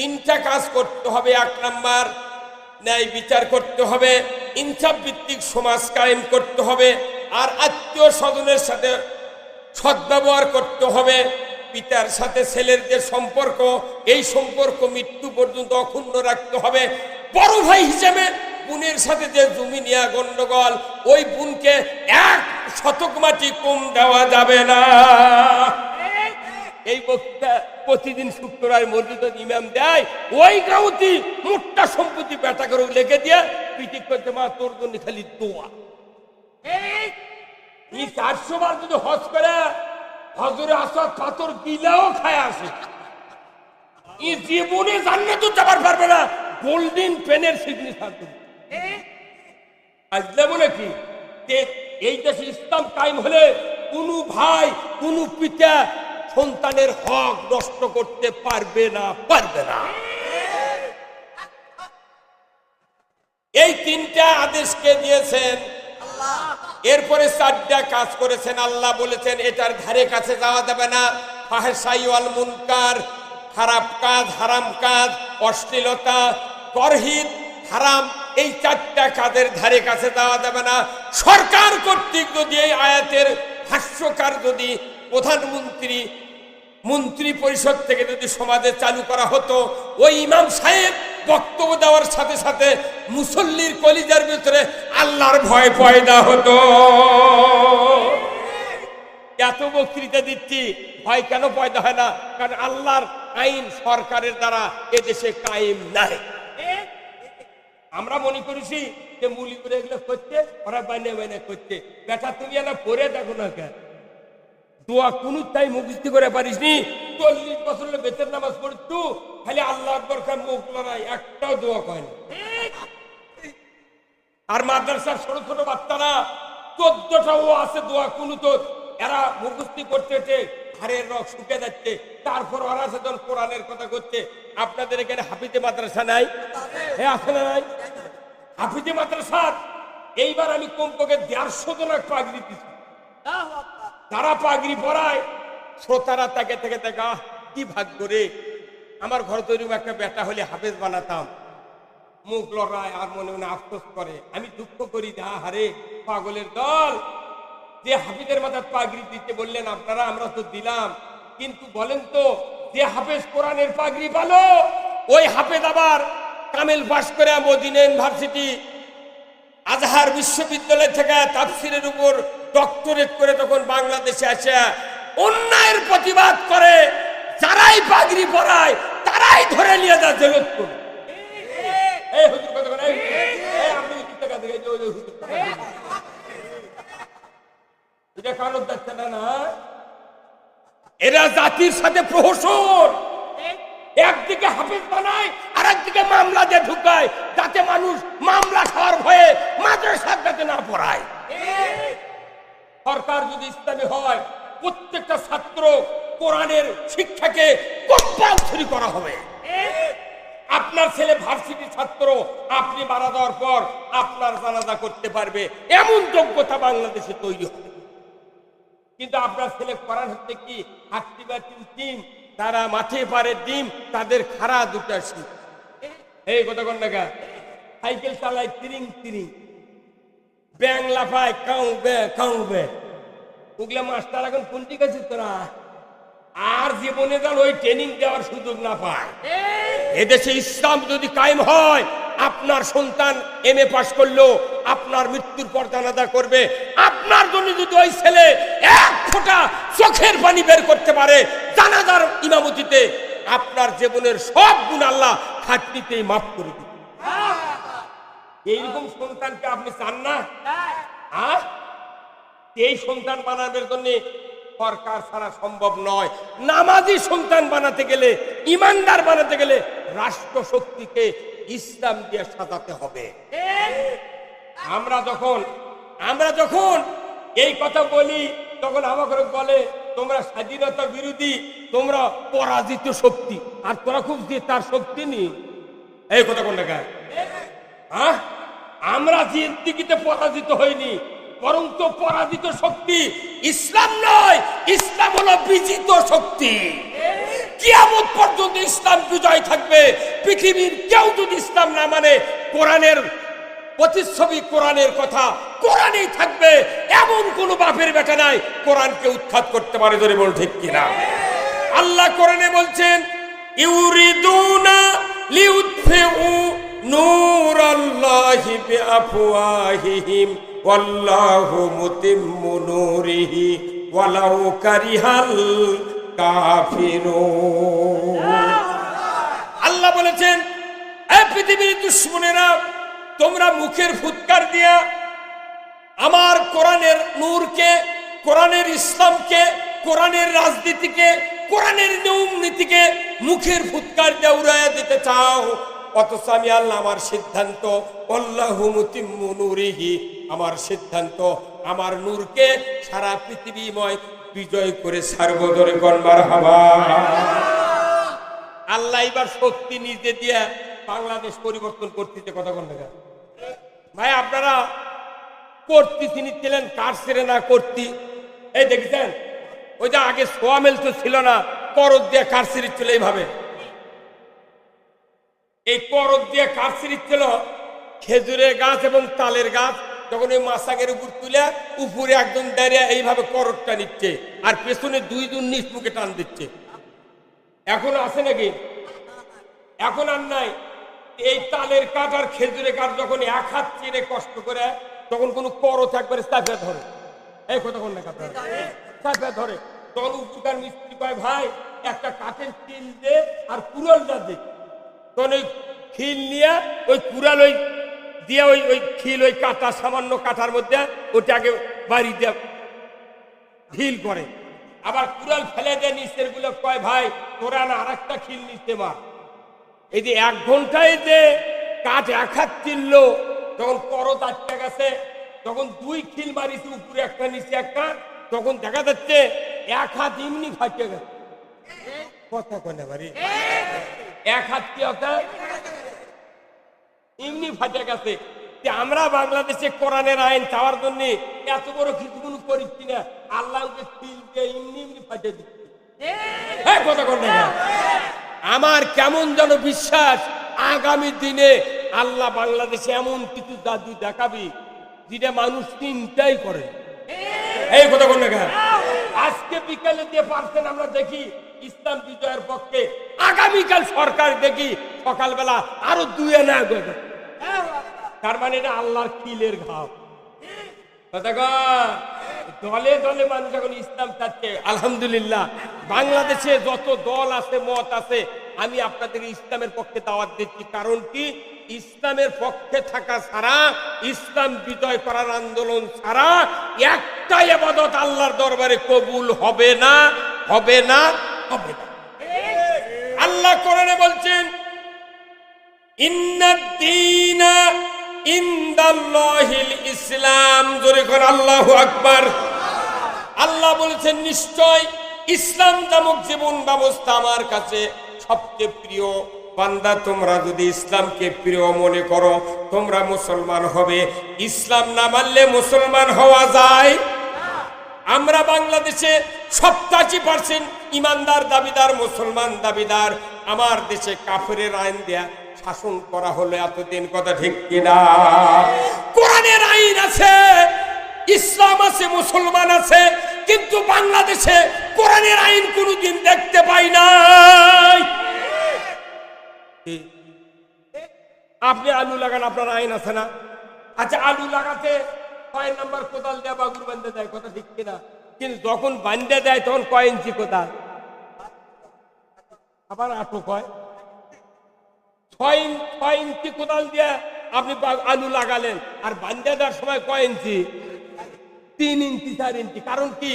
তিনটা কাজ করতে হবে, এক নাম্বার, ন্যায় বিচার করতে হবে, ইনসাফ ভিত্তিক সমাজ কায়েম করতে হবে, আর আত্মীয় স্বজনের সাথে সদ্ব্যবহার করতে হবে, পিতার সাথে ছেলের যে সম্পর্ক, এই সম্পর্ক মৃত্যু পর্যন্ত অক্ষুণ্ণ রাখতে হবে। বড় ভাই হিসেবে বোনের সাথে যে জমি নেওয়া গন্ডগোল, ওই বোনকে এক শতক মাটি কম দেওয়া যাবে না। এই বক্তৃতা প্রতিদিন শুক্রবার মসজিদ ইমাম দেয়, ওই গাঁওতি মোটটা সম্পত্তি বেটা করে লেগে দিয়ে পিটিক করতে, মা, তোর জন্য খালি দোয়া। এই চারশো বার যদি হজ করে, হজরে আসাদ পাথর দিলেও খায় আসে। এই জীবনে জানলে তো যাবার পারবে না, গোল্ডেন পেনের সিগনেচার আজলে বলে কি এই দেশে ইসলাম টাইম হলে কোনো ভাই, কোনো পিতা সন্তানের হক নষ্ট করতে পারবে না পারবে না। এই তিনটা আদেশকে দিয়েছেন। এরপরে চারটা কাজ করেছেন। আল্লাহ বলেছেন, এটার ধারে কাছে যাওয়া যাবে না। মুনকার, খারাপ কাজ, হারাম কাজ, অশ্লীলতা করহিত হারাম, এই চারটা কাজের ধারে কাছে যাওয়া যাবে না। সরকার কর্তৃক যদি এই আয়াতের ভাষ্যকার যদি প্রধানমন্ত্রী, মন্ত্রী পরিষদ থেকে যদি সমাজে চালু করা হতো, ওই ইমাম সাহেব বক্তব্য দেওয়ার সাথে সাথে মুসল্লির কলিজার ভিতরে আল্লাহর ভয় পয়দা হতো। এত বক্তৃতা দিচ্ছি, ভয় কেন পয়দা হয় না? কারণ আল্লাহর আইন সরকারের দ্বারা এদেশে কায়েম নাই। আমরা মনে করেছি যে মুলি এগুলো করতে, ওরা বাইনে বাইনে করছে বেটা, তুমি না পরে দেখো না কেন? দোয়া কোন তাই মুখস্থি করে পারিস নি চল্লিশ বছর বেতের নামাজ পড়তু, খালি আল্লাহ আকবর মুখ লড়াই একটাও দোয়া কয় না আর মাদ্রাসার ছোট ছোট বাচ্চারা, চোদ্দটা ও আছে দোয়া কোন তো এরা মুখস্থি করতে হাড়ের রক শুকে যাচ্ছে, তারপর ওরা যখন কোরআনের কথা করছে। আপনাদের এখানে হাফিজে মাদ্রাসা নাই? হ্যাঁ আছে না নাই? হাফিজে মাদ্রাসা, এইবার আমি কমপক্ষে দেড়শো জনের পাগড়ি দিচ্ছি তারা পাগড়ি পরায়। শ্রোতারা তাকে থেকে দেখা কি ভাগ্য রে। আমার ঘর তৈরি একটা বেটা হলে হাফেজ বানাতাম। মুখ লড়ায় আর মনে মনে আফসোস করে। আমি দুঃখ করি যা হারে পাগলের দল। যে হাফিজের মাথায় পাগড়ি দিতে বললেন, আপনারা, আমরা তো দিলাম। কিন্তু বলেন তো, যে হাফেজ কোরআনের পাগড়ি পালো ওই হাফেজ আবার কামেল পাস করে মদিনা ইউনিভার্সিটি, আজহার বিশ্ববিদ্যালয় থেকে তাফসিরের উপর ডক্টরেট করে তখন বাংলাদেশে আসে। অন্যায়ের প্রতিবাদ করে যারাই পাগড়ি পরায় তারাই ধরে নিয়ে যে, না এরা জাতির সাথে প্রহসন। একদিকে হাফিজ বানায় আর একদিকে মামলা দিয়ে ঢুকায় যাতে মানুষ মামলা খাওয়ার ভয়ে মাদ্রাসার যাতে না পড়ায়। যদি ইসলামী হয়, প্রত্যেকটা ছাত্র কোরআনের শিক্ষাকে কম্পালসরি করা হবে। আপনার ছেলে ভার্সিটি ছাত্র, আপনি মারা যাওয়ার পর আপনার জানাজা করতে পারবে। এমন যোগ্যতা বাংলাদেশে তৈরি হবে। কিন্তু আপনার ছেলে করার হচ্ছে কি? হাট্টি বাটির টিম, তারা মাঠে পারে ডিম, তাদের খাড়া দুটা শীত এই কথা কন নাকা সাইকেল চালায় তিরিং তিরিং। ব্যাং লাফায় কাউ বে কাউ বে ওগুলা মাস্টার এখন কোন দিকে আছে তোরা? আর জীবনে যেন ওই ট্রেনিং দেওয়ার সুযোগ না পায়। এদেশে ইসলাম যদি কায়েম হয় আপনার সন্তান এম এ পাশ করল আপনার মৃত্যুর পর জানাজা করবে। আপনার জন্য যদি ওই ছেলে এক ফোঁটা চোখের পানি বের করতে পারে জানাজার ইমামতিতে আপনার জীবনের সব গুণ আল্লাহ খাটনিতেই মাফ করে দিবে। এইরকম সন্তানকে আপনি চান না? হ্যাঁ। এই সন্তান বানানোর জন্য সরকার ছাড়া সম্ভব নয়। নামাজি সন্তান বানাতে গেলে, ইমানদার বানাতে গেলে রাষ্ট্র শক্তিকে ইসলাম দিয়ে সাজাতে হবে। আমরা যখন আমরা যখন এই কথা বলি, তখন আমাকে বলে, তোমরা স্বাধীনতা বিরোধী, তোমরা পরাজিত শক্তি। আর তোরা খুব দিয়ে তার শক্তি নি এই কথা কোন টাকা হ্যাঁ আমরা জিন্দিগিতে পরাজিত হইনি বরং তো পরাজিত শক্তি ইসলাম নয়, ইসলাম হলো বিজিত শক্তি। কিয়ামত পর্যন্ত ইসলাম বিজয় থাকবে, পৃথিবীর কেউ যদি ইসলাম না মানে কোরআনের প্রতিচ্ছবি কোরআনের কথা কোরআনেই থাকবে, এমন কোনো বাপের বেটা নাই, কোরআনকে উৎখাত করতে পারে ধরে বল ঠিক কিনা। আল্লাহ কোরআনে বলছেন, ইউরিদুনা লিউতফিউ নূরাল্লাহি বিআফওয়াহিহিম। আল্লাহ বলেছেন পৃথিবীর দুশ্মনেরা, তোমরা মুখের ফুৎকার দিয়া আমার কোরআনের নূরকে, কোরআনের ইসলামকে, কোরআনের রাজনীতিকে, কোরআনের নিয়ম নীতিকে মুখের ফুৎকার দিয়ে উড়াইয়া দিতে চাও। অথচ আমি আল্লাহ আমার সিদ্ধান্ত অল্লাহু মুতিম্মু নূরিহি আমার সিদ্ধান্ত, আমার নূরকে সারা পৃথিবীময় বিজয় করে সার্বদরে গণবার হাবা আল্লাহ এবার শক্তি নিজে দিয়ে বাংলাদেশ পরিবর্তন করতেছে, কথা কোন? ভাই, আপনারা করতি তিনি ছিলেন, কার ছেড়ে না করতি? এই দেখেছেন? ওই যে আগে সোয়ামেল তো ছিল না করদ দিয়ে কার ছিল এইভাবে? এই করদ দিয়ে কার ছিল? খেজুরের গাছ এবং তালের গাছ। যখন ওই মাসাগের উপর তুলে উপরে একজন দাঁড়িয়ে এইভাবে করদটা নিচ্ছে আর পেছনে দুই দুন নিচ মুখে টান দিচ্ছে। এখন আছে নাকি? এখন আর নাই। এই তালের কাঠ আর খেজুরের কাঠ যখন এক হাত চিনে কষ্ট করে, তখন কোন করত একবারে চাপে ধরে। এই কথা কোন চাপে ধরে। তখন উপকার মিস্ত্রি কয়, ভাই, একটা কাঠের চিল দে আর কুড়ালটা দে। তখন ওই খিল নিয়ে ওই কুড়াল ওই দিয়ে ওই ওই খিল, ওই কাটা সামান্য কাঠার মধ্যে ওটাকে বাড়ি দিয়ে ঢিল করে। আবার কুড়াল ফেলে দেয় নিচেরগুলো, কয়, ভাই, তোরা না আর একটা খিল নিতে মার। এই যে এক ঘন্টায় যে কাঠ এক হাত চিনল তখন করত আটকে গেছে, তখন দুই খিল মারিছে উপরে, একটা নিচে, একটা, তখন দেখা যাচ্ছে এক হাত এমনি ফাটিয়ে গেছে। কথা কনে বাড়ি এক হাত কি হতে এমনি ফাটে গেছে। আমরা বাংলাদেশে কোরআনের আইন চাওয়ার জন্য এত বড় কিছু কোনো? করিচ্ছি না আল্লাহকে খিল দিয়ে এমনি এমনি ফাটে দিচ্ছি। হ্যাঁ আমার কেমন যেন বিশ্বাস, আগামী দিনে আল্লাহ বাংলাদেশে এমন কিছু জাদু দেখাবি যেটা মানুষ চিন্তাই করে। এই কথা কোন? আজকে বিকালে যে পারছেন, আমরা দেখি ইসলাম বিজয়ের পক্ষে আগামীকাল সরকার দেখি সকালবেলা আরও দুয়ে না তার মানে এটা আল্লাহর কিলের ঘাও দলে দলে মানুষ এখন ইসলাম চাচ্ছে। আলহামদুলিল্লাহ, বাংলাদেশে যত দল আছে, মত আছে, আমি আপনাদের ইসলামের পক্ষে দাওয়াত দিচ্ছি। কারণ কি? ইসলামের পক্ষে থাকা ছাড়া, ইসলাম বিজয় করার আন্দোলন ছাড়া একটাই আবাদত আল্লাহর দরবারে কবুল হবে না হবে না হবে না। আল্লাহ কোরআনে বলছেন ইসলাম। জোরে কর আল্লাহু আকবার। আল্লাহ বলেছেন, নিশ্চয় ইসলাম নামক জীবন ব্যবস্থা আমার কাছে সবচেয়ে প্রিয়। বান্দা, তোমরা যদি ইসলামকে প্রিয় মনে করো, তোমরা মুসলমান হবে। ইসলাম না মানলে মুসলমান হওয়া যায়। আমরা বাংলাদেশে সপ্তাশি পার্সেন্ট ইমানদার, দাবিদার, মুসলমান, দাবিদার। আমার দেশে কাফেরের আইন দেয়া শাসন করা হলো এতদিন কথা ঠিক কিনা? কোরআনের আইন আছে, ইসলাম আছে, মুসলমান আছে, কিন্তু বাংলাদেশে কোরআনের আইন কোনোদিন দেখতে পাই নাই। আপনি আলু লাগান, আপনার আইন আছে না? আচ্ছা আলু লাগাতে কয় নাম্বার কোদাল দেয় বাগুর বান্ধে দেয়, কথা ঠিক কিনা? কিন্তু যখন বান্ধে দেয়, তখন কয় ইঞ্চি কোদাল? আবার আটো কয় ছয় ছয় ইঞ্চি কোদাল দিয়ে আপনি আলু লাগালেন? আর বান্ধে দেওয়ার সময় কয় ইঞ্চি? তিন ইঞ্চি, চার ইঞ্চি। কারণ কি?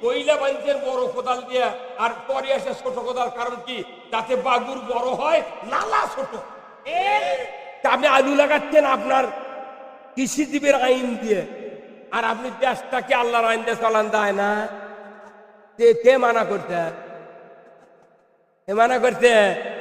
পইলা বাঞ্চের বড় কোদাল দিয়ে আর পরে আসে ছোট কোদাল। কারণ কি? যাতে বাগুর বড় হয়, নালা ছোট। তা আপনি আলু লাগাচ্ছেন আপনার কৃষিজীবীর আইন দিয়ে। আর আপনি দেশটাকে আল্লাহর আইন দিয়ে চালান দেয় না? কে মানা করতে মানা করতে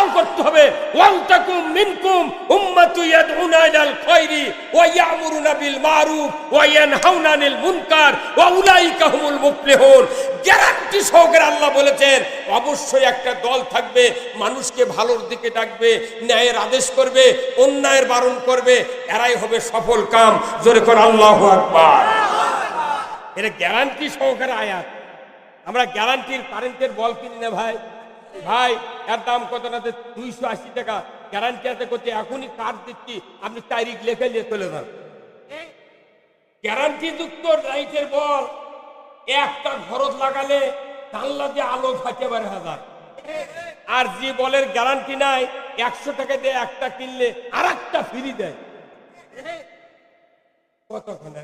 দল করতে হবে। ওয়ান্তাকুম মিনকুম উম্মাতু ইয়াদউনা ইলাল খায়রি ওয়া ইয়ামুরুনা বিল মারুফ ওয়া ইয়ানহাউনা আনিল মুনকার ওয়া উলাইকা হুমুল মুফলিহুন। গ্যারান্টি সহকারে আল্লাহ বলেছেন, অবশ্যই একটা দল থাকবে, মানুষকে ভালোর দিকে ডাকবে, ন্যায়ের আদেশ করবে, অন্যায়ের বারণ করবে, এরাই হবে সফল কাম। জোরে করে আল্লাহু আকবার। এটা গ্যারান্টি সহকারে আয়াত। আমরা গ্যারান্টির কারেন্টের বল কিনি না ভাই। ভাই এর দাম কত না দুইশো আশি টাকা? গ্যারান্টি আছে করছে এখনই কার্ড দিচ্ছি আপনি তারিখ লেখে নিয়ে চলে যান। গ্যারান্টি যুক্ত লাইটের বল একটা খরচ লাগালে জানলা দিয়ে আলো ফাটে বারে হাজার। আর যে বলের গ্যারান্টি নাই একশো টাকা দিয়ে একটা কিনলে আর একটা ফ্রি দেয় কতক্ষণে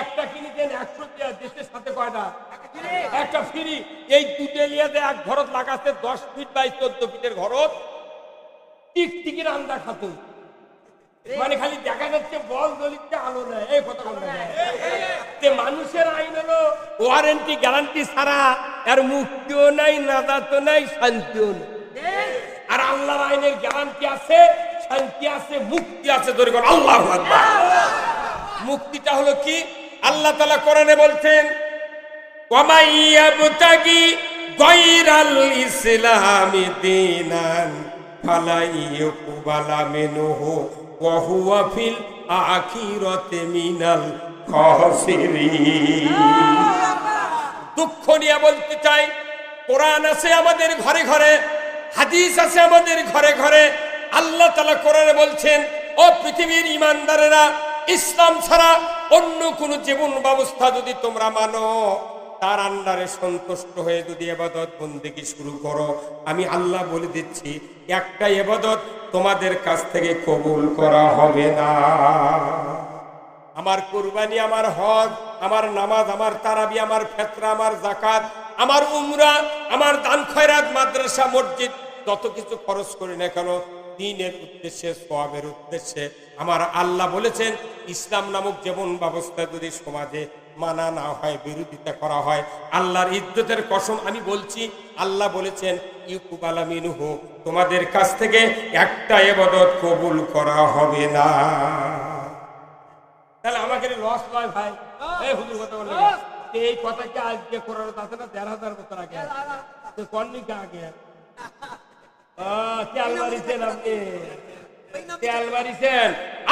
একটা কিনে দেন একশো দেশের সাথে কয়টা একটা ফ্রি। এই দুটো লিয়াতে এক ঘরত লাগাচ্ছে দশ ফিট বাই চোদ্দ ফিটের ঘরত। টিকটিকির আন্দা খাতুন। মানে খালি দেখা যাচ্ছে বল দলিতে আলো নেয়। এই কথা যে মানুষের আইন হলো ওয়ারেন্টি গ্যারান্টি ছাড়া এর মুক্তিও নাই নাদাতো নাই শান্তিও নেই। আর আল্লাহর আইনের গ্যারান্টি আছে শান্তি আছে মুক্তি আছে ধরে আল্লাহ মুক্তিটা হলো কি? আল্লাহ তালা কোরআনে বলছেন গায়রাল ইসলামি দুঃখ নিয়ে বলতে চাই, কোরআন আছে আমাদের ঘরে ঘরে, হাদিস আছে আমাদের ঘরে ঘরে, আল্লাহ তালা কোরআনে বলছেন, ও পৃথিবীর ইমানদারেরা, ইসলাম ছাড়া অন্য কোন জীবন ব্যবস্থা যদি তোমরা মানো, তার আন্ডারে সন্তুষ্ট হয়ে যদি এবাদত বন্দেগি শুরু করো, আমি আল্লাহ বলে দিচ্ছি, একটা এবাদত তোমাদের কাছ থেকে কবুল করা হবে না। আমার কুরবানি, আমার হজ, আমার নামাজ, আমার তারাবি, আমার ফেতরা, আমার জাকাত আমার উমরা, আমার দান খয়রাত, মাদ্রাসা, মসজিদ, যত কিছু খরচ করি না কেন দিনের উদ্দেশ্যে, সবের উদ্দেশ্যে। আমার আল্লাহ বলেছেন, ইসলাম নামক জীবন ব্যবস্থা যদি সমাজে মানা না হয়, বিরোধিতা করা হয়, আল্লাহর ইজ্জতের কসম আমি বলছি, আল্লাহ বলেছেন ইউকুবালা মিনুহু তোমাদের কাছ থেকে একটা এবাদত কবুল করা হবে না। তাহলে আমাকে লস নয় ভাই। এই হুজুর কথা বললে এই কথা কি আজকে করার আছে না দেড় হাজার বছর আগে? আগে?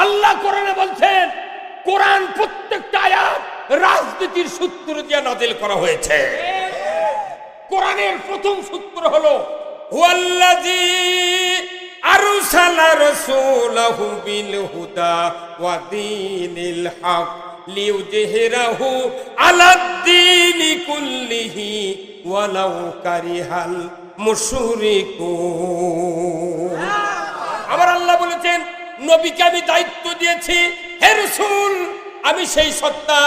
আল্লাহ কোরআনে বলছেন কোরআন প্রত্যেকটা আয়াত রাজনীতির সূত্র দিয়ে নাজিল করা হয়েছে। কোরআনের প্রথম সূত্র হলো হুয়াল্লাযী আরসালা রাসূলাহু বিল হুদা ওয়া দীনিল হক লিইউজহিরাহু আলাদ-দীনি কুল্লিহি ওয়ালাউ কারিহাল মুশরিকুন আমার আল্লাহ বলেছেন, নবীকে আমি দায়িত্ব দিয়েছি, হে রসুল, আমি সেই সত্তা।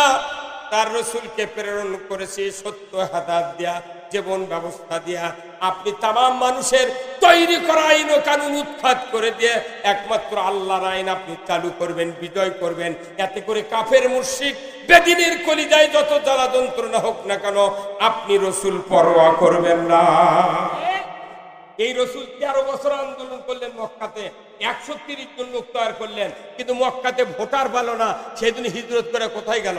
তার রসুলকে প্রেরণ করেছি, সত্য হাদাত দিয়া, জীবন ব্যবস্থা দিয়া। আপনি তাম মানুষের তৈরি করা আইন ও কানুন উৎখাত করে দিয়ে একমাত্র আল্লাহর আইন আপনি চালু করবেন, বিজয় করবেন। এতে করে কাফের মুর্শিক বেদিনের কলিজায় যত জ্বালা যন্ত্রণা হোক না কেন, আপনি রসুল পরোয়া করবেন না। এই রসুল তেরো বছর আন্দোলন করলেন মক্কাতে, একশো তিরিশ জন লোক তৈরি করলেন, কিন্তু মক্কাতে ভোটার ভালো না, সেদিন হিজরত করে কোথায় গেল?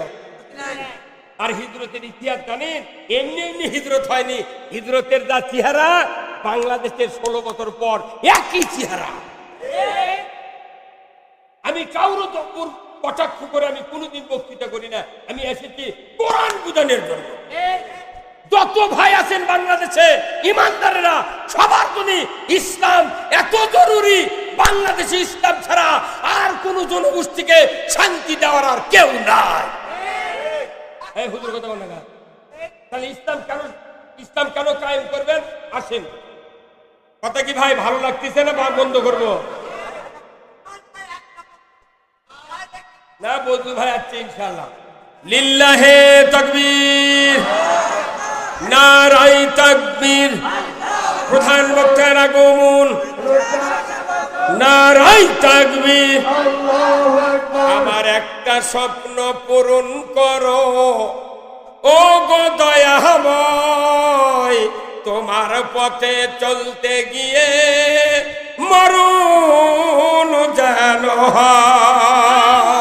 আর হিজরতের ইতিহাস জানেন? এমনি এমনি হিজরত হয়নি। হিজরতের যা চেহারা, বাংলাদেশের ষোলো বছর পর একই চেহারা। আমি কাউর কটাক্ষ করে আমি কোনোদিন বক্তৃতা করি না। আমি এসেছি কোরআন বুঝানোর জন্য। ভাই আছেন বাংলাদেশে, ইমানদারেরা, সবার জন্য ইসলাম এত জরুরি, বাংলাদেশে ইসলাম ছাড়া আর কোন জনগোষ্ঠীকে শান্তি দেওয়ার আর কেউ নাই। ইসলাম কেন ইসলাম কেন কায়েম আছে ইনশাল্লাহ লিল্লাহে তাকবীর। নারাই তাকবীর। প্রধান বক্তার আগমন। নারাই থাকবি আমার একটা স্বপ্ন পূরণ করো। ও গো দয়াময়, তোমার পথে চলতে গিয়ে মরুন যেন হয়।